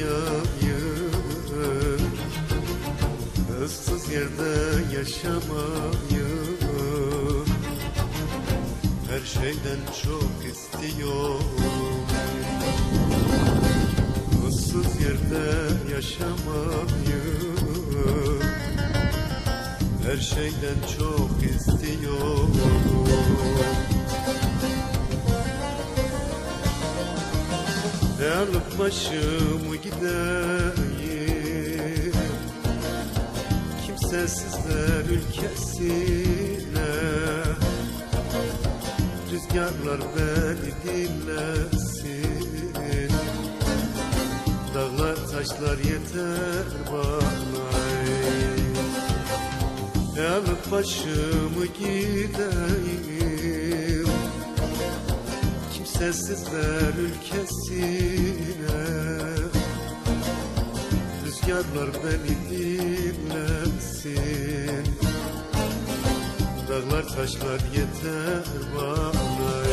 yaşamayı Issız yerde yaşamayı Her şeyden çok istiyorum. Issız yerde yaşamayı Her şeyden çok istiyorum. E alıp başımı gideyim Kimsesizler ülkesine. Rüzgarlar beni dinlesin. Dağlar taşlar yeter bana. E alıp başımı gideyim Kimsesizler ülkesine. Rüzgarlar beni dinlesin Dağlar taşlar yeter bana